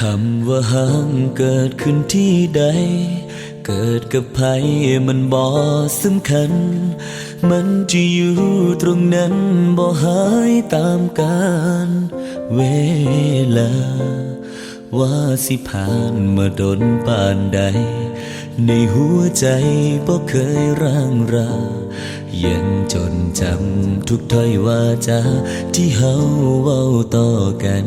คำว่าห้างเกิดขึ้นที่ใด เกิดกับใครมันบ่สำคัญ มันจะอยู่ตรงนั้นบ่หายตามกาลเวลา ว่าสิผ่านมาดนปานใด ในหัวใจบ่เคยร่างรายังจนจำทุกถ้อยว่าจาที่เฮาเว้าต่อกัน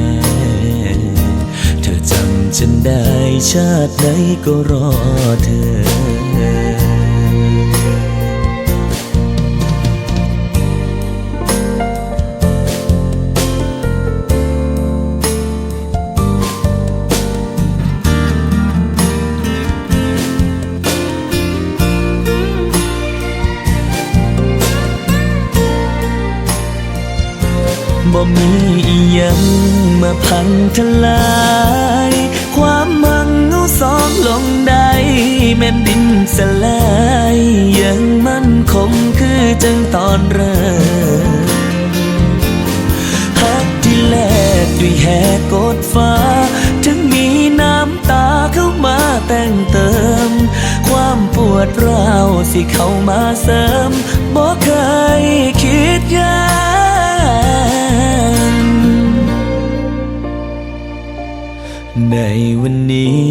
ได้ชาติไหนก็รอเธอบ่มีอีหยังมาพังทลาย ด้วยแหกกดฟ้า ถึงมีน้ำตาเข้ามาแต่งเติม ความปวดร้าวสิเข้ามาเสริมบ่เคยคิดยานในวันนี้